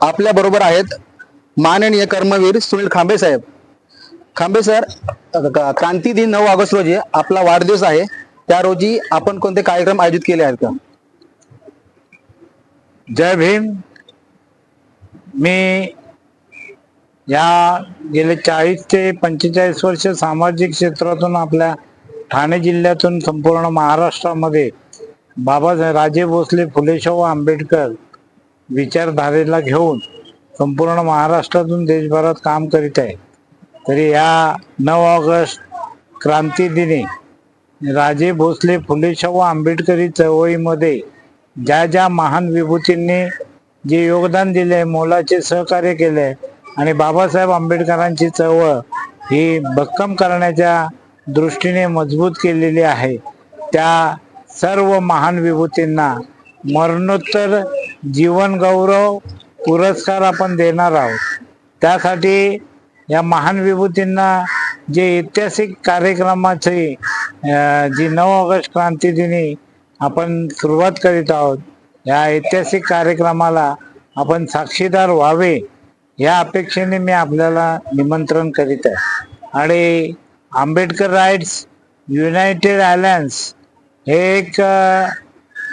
आपल्या बरोबर आहेत माननीय कर्मवीर सुनील खांबे साहेब. खांबे सर क्रांती दिन नऊ ऑगस्ट रोजी आपला वाढदिवस आहे. त्या रोजी आपण कोणते कार्यक्रम आयोजित केले आहेत का? जय भीम. मी या गेले चाळीस ते पंचेचाळीस वर्ष सामाजिक क्षेत्रातून आपल्या ठाणे जिल्ह्यातून संपूर्ण महाराष्ट्रामध्ये बाबासाहेब राजे भोसले फुले शाहू आंबेडकर विचारधारेला घेऊन संपूर्ण महाराष्ट्रातून देशभरात काम करीत आहे. तरी या नऊ ऑगस्ट क्रांती दिनी राजे भोसले फुले शाहू आंबेडकरी चळवळीमध्ये ज्या ज्या महान विभूतींनी जे योगदान दिले मोलाचे सहकार्य केले आणि बाबासाहेब आंबेडकरांची चळवळ ही भक्कम करण्याच्या दृष्टीने मजबूत केलेली आहे त्या सर्व महान विभूतींना मरणोत्तर जीवन गौरव पुरस्कार आपण देणार आहोत. त्यासाठी या महान विभूतींना जे ऐतिहासिक कार्यक्रमाची जी नऊ ऑगस्ट क्रांती दिनी आपण सुरुवात करीत आहोत या ऐतिहासिक कार्यक्रमाला आपण साक्षीदार व्हावे या अपेक्षेने मी आपल्याला निमंत्रण करीत आहे. आणि आंबेडकर राईट्स युनायटेड अलायन्स हे एक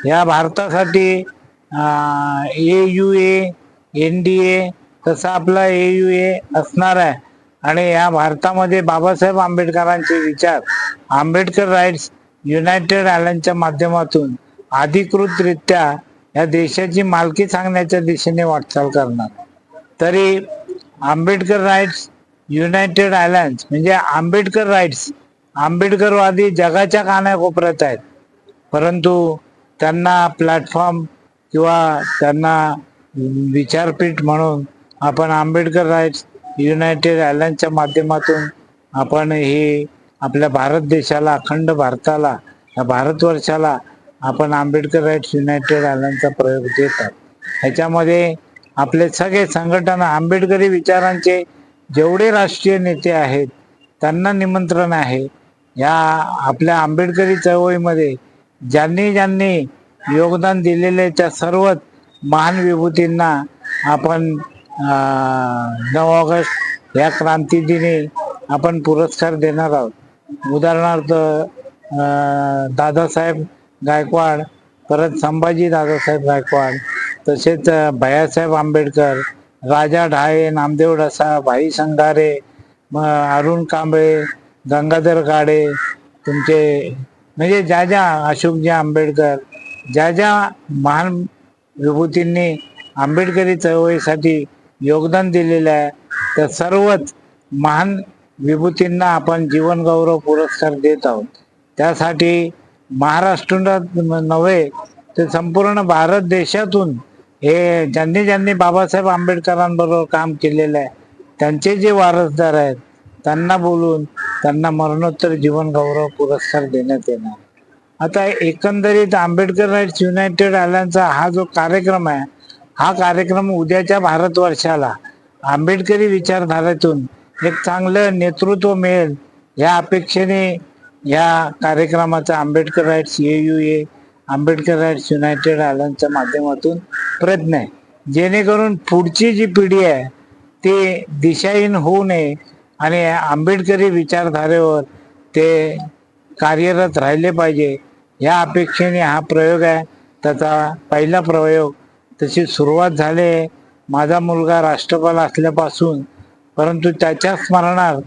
या भारतासाठी A U A N D A तसा आपला ए यू ए असणार आहे. आणि या भारतामध्ये बाबासाहेब आंबेडकरांचे विचार आंबेडकर राईट्स युनायटेड आयलंडच्या माध्यमातून अधिकृतरित्या या देशाची मालकी सांगण्याच्या दिशेने वाटचाल करणार. तरी आंबेडकर राईट्स युनायटेड आयलँड म्हणजे आंबेडकर राईट्स आंबेडकरवादी जगाच्या कानाकोपऱ्यात आहेत. परंतु त्यांना प्लॅटफॉर्म किंवा त्यांना विचारपीठ म्हणून आपण आंबेडकर राईट्स युनायटेड आयलँडच्या माध्यमातून आपण हे आपल्या भारत देशाला अखंड भारताला या भारतवर्षाला आपण आंबेडकर राईट्स युनायटेड आयलँडचा प्रयोग देतात. ह्याच्यामध्ये आपले सगळे संघटना आंबेडकरी विचारांचे जेवढे राष्ट्रीय नेते आहेत त्यांना निमंत्रण आहे. या आपल्या आंबेडकरी चळवळीमध्ये ज्यांनी ज्यांनी योगदान दिलेले त्या सर्वच महान विभूतींना आपण नऊ ऑगस्ट या क्रांती दिनी आपण पुरस्कार देणार आहोत. उदाहरणार्थ दादासाहेब गायकवाड परत संभाजी दादासाहेब गायकवाड तसेच भैयासाहेब आंबेडकर राजा ढाळे नामदेव डसा भाई संगारे अरुण कांबळे गंगाधर गाडे तुमचे म्हणजे ज्या ज्या अशोकजी आंबेडकर ज्या ज्या महान विभूतींनी आंबेडकरी चळवळीसाठी योगदान दिलेलं आहे त्या सर्वच महान विभूतींना आपण जीवनगौरव पुरस्कार देत आहोत. त्यासाठी महाराष्ट्रात नव्हे तर संपूर्ण भारत देशातून हे ज्यांनी ज्यांनी बाबासाहेब आंबेडकरांबरोबर काम केलेलं आहे त्यांचे जे वारसदार आहेत त्यांना बोलून त्यांना मरणोत्तर जीवनगौरव पुरस्कार देण्यात येणार. आता एकंदरीत आंबेडकर राईट्स युनायटेड आल्यांचा हा जो कार्यक्रम आहे हा कार्यक्रम उद्याच्या भारतवर्षाला आंबेडकरी विचारधारेतून एक चांगलं नेतृत्व मिळेल या अपेक्षेने या कार्यक्रमाचा Ambedkar rights A U A Ambedkar rights united आयलंडच्या माध्यमातून प्रयत्न आहे. जेणेकरून पुढची जी पिढी आहे ते दिशाहीन होऊ नये आणि आंबेडकरी विचारधारेवर ते कार्यरत राहिले पाहिजे. या अपेक्षेने हा प्रयोग आहे. त्याचा पहिला प्रयोग तशी सुरुवात झाले. माझा मुलगा राष्ट्रपाल असल्यापासून परंतु त्याच्या स्मरणात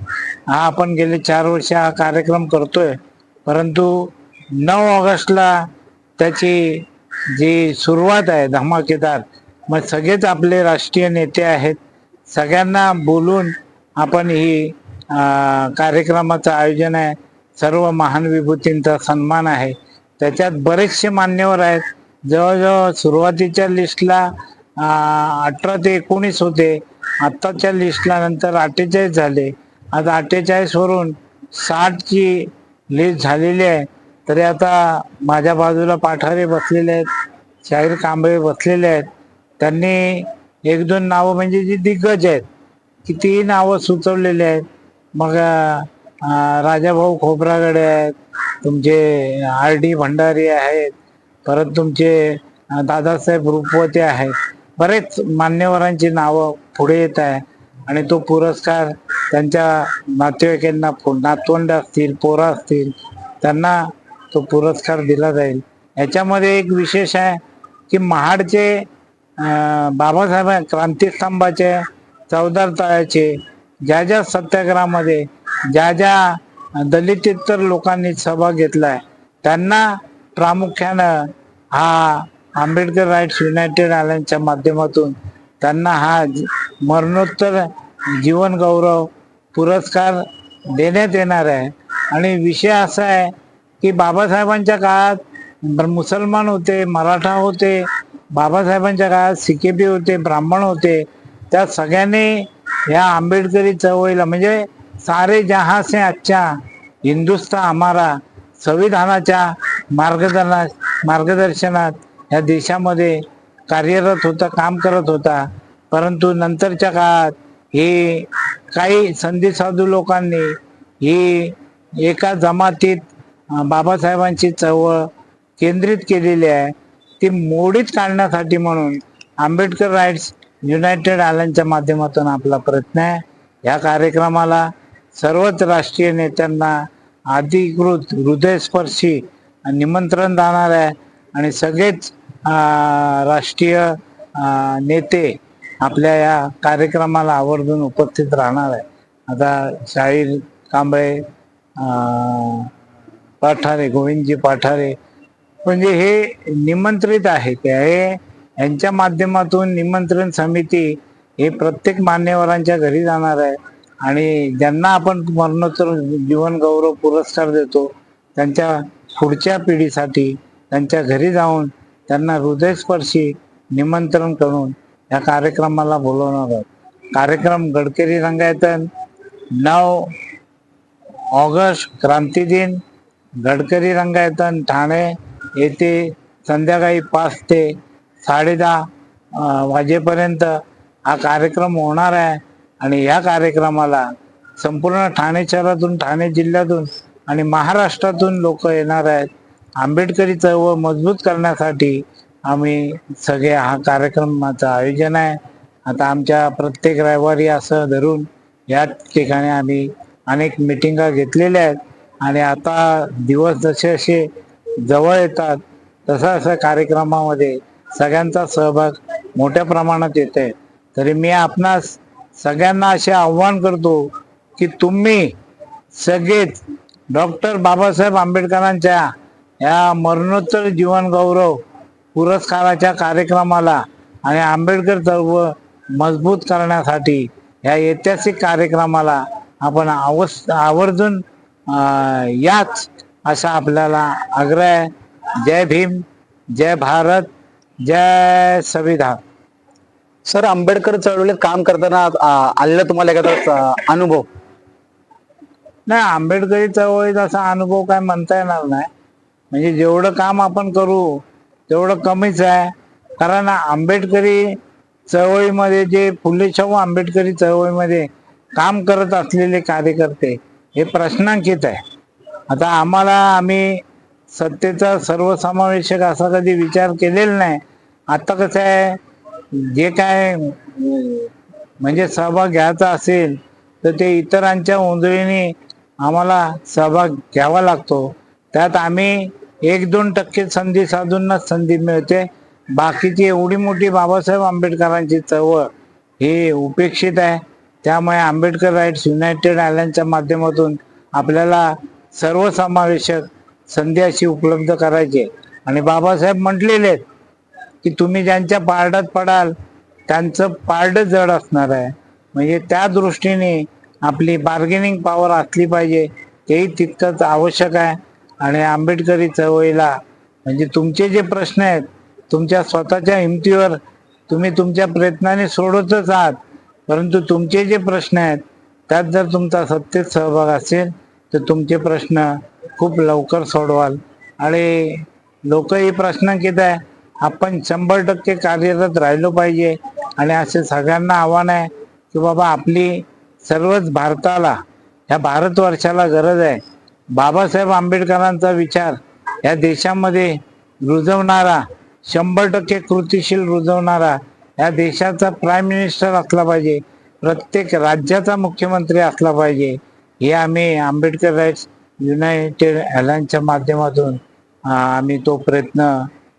हा आपण गेले चार वर्ष हा कार्यक्रम करतोय. परंतु नऊ ऑगस्टला त्याची जी सुरुवात आहे धमाकेदार मग सगळेच आपले राष्ट्रीय नेते आहेत. सगळ्यांना बोलून आपण ही कार्यक्रमाचं आयोजन आहे. सर्व महान विभूतींचा सन्मान आहे. त्याच्यात बरेचसे मान्यवर आहेत. जवळजवळ सुरुवातीच्या लिस्टला अठरा ते एकोणीस होते. आत्ताच्या लिस्टला नंतर अठ्ठेचाळीस झाले. आता अठ्ठेचाळीसवरून साठची लिस्ट झालेली आहे. तरी आता माझ्या बाजूला पाठारे बसलेले आहेत. शाहीर कांबळे बसलेले आहेत. त्यांनी एक दोन नावं म्हणजे जी दिग्गज आहेत. कितीही नावं सुचवलेली आहेत. मग राजाभाऊ खोब्रागडे आहेत तुमचे आर डी भंडारी आहेत परत तुमचे दादासाहेब रुपवते आहेत. बरेच मान्यवरांची नावं पुढे येत आहे आणि तो पुरस्कार त्यांच्या नातेवाईकांना पु- नातवंड असतील पोरं असतील त्यांना तो पुरस्कार दिला जाईल. याच्यामध्ये एक विशेष आहे की महाडचे बाबासाहेब क्रांतीस्तंभाचे चौदार तळ्याचे ज्या ज्या सत्याग्रहामध्ये ज्या ज्या दलितेतर लोकांनी सहभाग घेतलाय त्यांना प्रामुख्यानं हा आंबेडकर राईट्स युनायटेड आयलंडच्या माध्यमातून त्यांना हा मरणोत्तर जीवन गौरव पुरस्कार देण्यात येणार आहे. आणि विषय असा आहे की बाबासाहेबांच्या काळात मुसलमान होते मराठा होते बाबासाहेबांच्या काळात सिकेपी होते ब्राह्मण होते. त्या सगळ्यांनी ह्या आंबेडकरी चळवळीला म्हणजे सारे जहां से अच्छा हिंदुस्तान हमारा संविधानाच्या मार्गदर्शना मार्गदर्शनात या देशामध्ये कार्यरत होता काम करत होता. परंतु नंतरच्या काळात हे काही संधी साधू लोकांनी ही एका जमातीत बाबासाहेबांची चळवळ केंद्रित केलेली आहे. ती मोडीत काढण्यासाठी म्हणून आंबेडकर राईट्स युनायटेड आयलंडच्या माध्यमातून आपला प्रयत्न आहे. या कार्यक्रमाला सर्वच राष्ट्रीय नेत्यांना अधिकृत हृदयस्पर्शी निमंत्रण जाणार आहे. आणि सगळेच राष्ट्रीय नेते आपल्या या कार्यक्रमाला आवर्जून उपस्थित राहणार आहे. आता शाहीर कांबळे पाठारे गोविंदजी पाठारे म्हणजे हे निमंत्रित आहे ते हे यांच्या माध्यमातून निमंत्रण समिती हे प्रत्येक मान्यवरांच्या घरी जाणार आहे. आणि ज्यांना आपण मरणोत्तर जीवन गौरव पुरस्कार देतो त्यांच्या पुढच्या पिढीसाठी त्यांच्या घरी जाऊन त्यांना हृदयस्पर्शी निमंत्रण करून या कार्यक्रमाला बोलवणार आहोत. कार्यक्रम गडकरी रंगायतन. नऊ ऑगस्ट क्रांती दिन गडकरी रंगायतन ठाणे येथे संध्याकाळी पाच ते साडेदहा वाजेपर्यंत हा कार्यक्रम होणार आहे. आणि या कार्यक्रमाला संपूर्ण ठाणे शहरातून ठाणे जिल्ह्यातून आणि महाराष्ट्रातून लोक येणार आहेत. आंबेडकरी चळवळ मजबूत करण्यासाठी आम्ही सगळे हा कार्यक्रमाचं आयोजन आहे. आता आमच्या प्रत्येक रविवारी असं धरून या ठिकाणी आम्ही अनेक मिटिंगा घेतलेल्या आहेत. आणि आता दिवस जसे असे जवळ येतात तसा असा कार्यक्रमामध्ये सगळ्यांचा सहभाग मोठ्या प्रमाणात येते तरी मी आपणास सगळ्यांना असे आव्हान करतो की तुम्ही सगळेच डॉक्टर बाबासाहेब आंबेडकरांच्या या मरणोत्तर जीवन गौरव पुरस्काराच्या कार्यक्रमाला आणि आंबेडकर चळवळ मजबूत करण्यासाठी या ऐतिहासिक कार्यक्रमाला आपण आवस आवर्जून याच असा आपल्याला आग्रह आहे. जय भीम जय भारत जय संविधान. सर आंबेडकर चळवळीत काम करताना आलेला तुम्हाला एखादा अनुभव? नाही आंबेडकरी चळवळीत असा अनुभव काय म्हणता येणार नाही. म्हणजे जेवढं काम आपण करू तेवढं कमीच आहे. कारण आंबेडकरी चळवळीमध्ये जे फुले शाहू आंबेडकरी चळवळीमध्ये काम करत असलेले कार्यकर्ते हे प्रश्नांकित आहे. आता आम्हाला आम्ही सत्तेचा सर्वसमावेशक असा कधी विचार केलेला नाही. आता कसं आहे जे काय म्हणजे सहभाग घ्यायचा असेल तर ते इतरांच्या ओंजळीने आम्हाला सहभाग घ्यावा लागतो. त्यात आम्ही एक दोन टक्के संधी साधूनच संधी मिळते. बाकीची एवढी मोठी बाबासाहेब आंबेडकरांची चळवळ ही उपेक्षित आहे. त्यामुळे आंबेडकर राईट्स युनायटेड आयलंडच्या माध्यमातून आपल्याला सर्वसमावेशक संधी अशी उपलब्ध करायची आणि बाबासाहेब म्हटलेले आहेत की तुम्ही ज्यांच्या पारडात पडाल त्यांचं पारड जड असणार आहे. म्हणजे त्या दृष्टीने आपली बार्गेनिंग पॉवर असली पाहिजे तेही तितकंच आवश्यक आहे. आणि आंबेडकरी चळवळीला म्हणजे तुमचे जे प्रश्न आहेत तुमच्या स्वतःच्या हिमतीवर तुम्ही तुमच्या प्रयत्नाने सोडवतच आहात. परंतु तुमचे जे प्रश्न आहेत त्यात जर तुमचा सत्तेत सहभाग असेल तर तुमचे प्रश्न खूप लवकर सोडवाल. आणि लोकही किती आहे आपण शंभर टक्के कार्यरत राहिलो पाहिजे. आणि असे सगळ्यांना आव्हान आहे की बाबा आपली सर्वच भारताला ह्या भारतवर्षाला गरज आहे. बाबासाहेब आंबेडकरांचा विचार या देशामध्ये रुजवणारा शंभर टक्के कृतीशील रुजवणारा या देशाचा प्राईम मिनिस्टर असला पाहिजे प्रत्येक राज्याचा मुख्यमंत्री असला पाहिजे हे आम्ही आंबेडकर राईट्स युनायटेड अलायन्सच्या माध्यमातून आम्ही तो प्रयत्न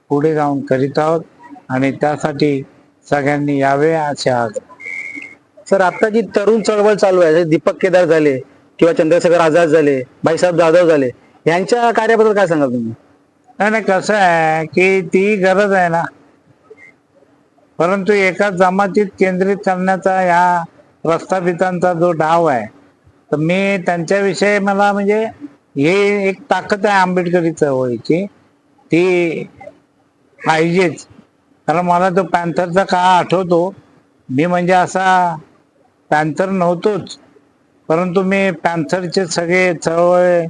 पुढे जाऊन करीत आहोत आणि त्यासाठी सगळ्यांनी यावे असे आज. सर आता जी तरुण चळवळ चालू आहे दीपक केदार झाले किंवा चंद्रशेखर आझाद झाले भाईसाहेब जाधव झाले यांच्या कार्याबद्दल काय सांगाल तुम्ही? नाही नाही कसं आहे की ती गरज आहे ना. परंतु एका जमातीत केंद्रित करण्याचा या प्रस्थापितांचा जो डाव आहे तर मी त्यांच्याविषयी मला म्हणजे हे एक ताकद आहे आंबेडकरी चळवळीची ती पाहिजेच. कारण मला तो पॅन्थरचा काळ आठवतो. मी म्हणजे असा पॅन्थर नव्हतोच. परंतु मी पॅन्थरचे सगळे चळवळ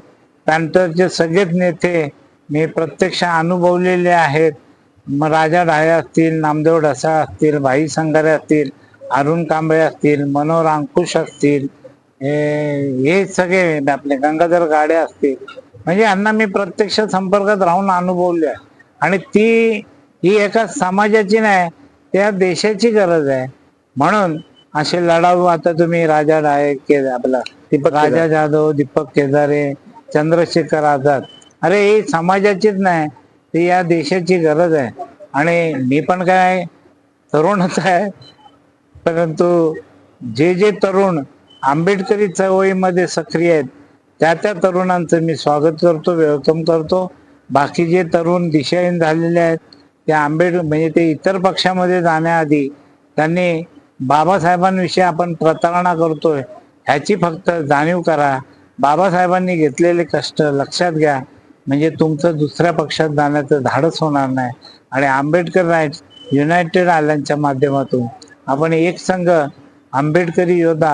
पॅन्थरचे सगळेच नेते मी प्रत्यक्ष अनुभवलेले आहेत. मग राजा ढाळे असतील नामदेव ढसाळ असतील भाई संगारे असतील अरुण कांबळे असतील मनोहर अंकुश असतील हे सगळे आपले गंगाधर गाडे असतील. म्हणजे यांना मी प्रत्यक्ष संपर्कात राहून अनुभवले आहे. आणि ती ही एका समाजाची नाही त्या देशाची गरज आहे. म्हणून असे लढाऊ आता तुम्ही राजा ढाळे के आपला दीपक राजा जाधव दीपक केदारे चंद्रशेखर आझाद. अरे ही समाजाचीच नाही ती या देशाची गरज आहे. आणि मी पण काय तरुणच आहे. परंतु जे जे तरुण आंबेडकरी चळवळीमध्ये सक्रिय आहेत त्या त्या तरुणांचं मी स्वागत करतो वेलकम करतो. बाकी जे तरुण दिशाहीन झालेले आहेत ते आंबेड म्हणजे ते इतर पक्षामध्ये जाण्याआधी त्यांनी बाबासाहेबांविषयी आपण प्रतारणा करतोय. ह्याची फक्त जाणीव करा. बाबासाहेबांनी घेतलेले कष्ट लक्षात घ्या. म्हणजे तुमचं दुसऱ्या पक्षात जाण्याचं धाडस होणार नाही. आणि आंबेडकर राईट्स युनायटेड आयलंडच्या माध्यमातून आपण एक संघ आंबेडकरी योद्धा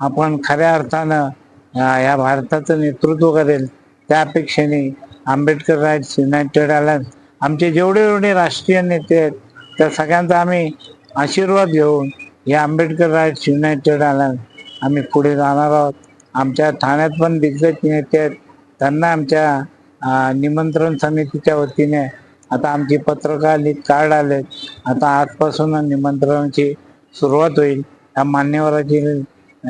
आपण खऱ्या अर्थानं या भारताचं नेतृत्व करेल. त्या अपेक्षेने आंबेडकर राईट्स युनायटेड अलायन्स आमचे जेवढे जेवढे राष्ट्रीय नेते आहेत त्या सगळ्यांचा आम्ही आशीर्वाद घेऊन या आंबेडकर राईट्स युनायटेड अलायन्स आम्ही पुढे जाणार आहोत. आमच्या ठाण्यात पण दिग्गज नेते आहेत. त्यांना आमच्या निमंत्रण समितीच्या वतीने आता आमची पत्रकार लिहित कार्ड आले आता आजपासून निमंत्रणाची सुरुवात होईल. त्या मान्यवराची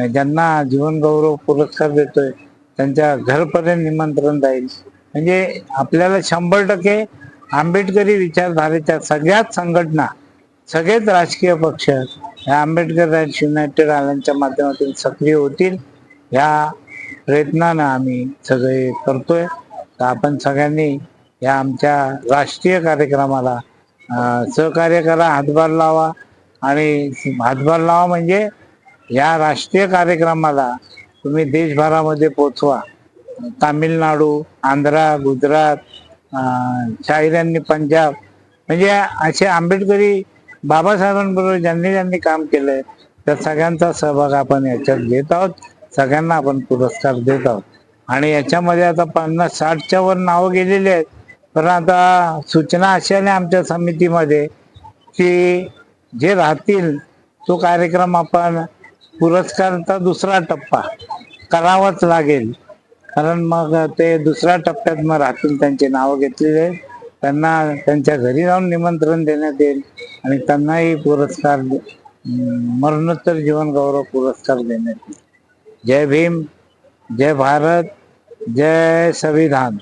ज्यांना जीवनगौरव पुरस्कार देतोय त्यांच्या घरपर्यंत निमंत्रण जाईल. म्हणजे आपल्याला शंभर टक्के आंबेडकरी विचारधारेच्या सगळ्याच संघटना सगळेच राजकीय पक्ष या आंबेडकर राईट्स युनायटेड आयलंडच्या माध्यमातून सक्रिय होतील या प्रयत्नानं आम्ही सगळे करतोय. तर आपण सगळ्यांनी या आमच्या राष्ट्रीय कार्यक्रमाला सहकार्य करा हातभार लावा. आणि हातभार लावा म्हणजे या राष्ट्रीय कार्यक्रमाला तुम्ही देशभरामध्ये पोचवा तामिळनाडू आंध्रा गुजरात शाहिरांनी पंजाब म्हणजे असे आंबेडकरी बाबासाहेबांबरोबर ज्यांनी ज्यांनी काम केलंय त्या सगळ्यांचा सहभाग आपण याच्यात घेत आहोत. सगळ्यांना आपण पुरस्कार देत आहोत. आणि याच्यामध्ये आता पन्नास साठच्या वर नावं गेलेली आहेत. पण आता सूचना अशी आली आमच्या समितीमध्ये की जे राहतील तो कार्यक्रम आपण पुरस्कारचा दुसरा टप्पा करावाच लागेल. कारण मग ते दुसऱ्या टप्प्यात मग राहतील त्यांचे नावं घेतलेले. त्यांना त्यांच्या घरी जाऊन निमंत्रण देण्यात येईल आणि त्यांनाही पुरस्कार मरणोत्तर जीवन गौरव पुरस्कार देण्यात येईल. जय भीम जय भारत जय संविधान.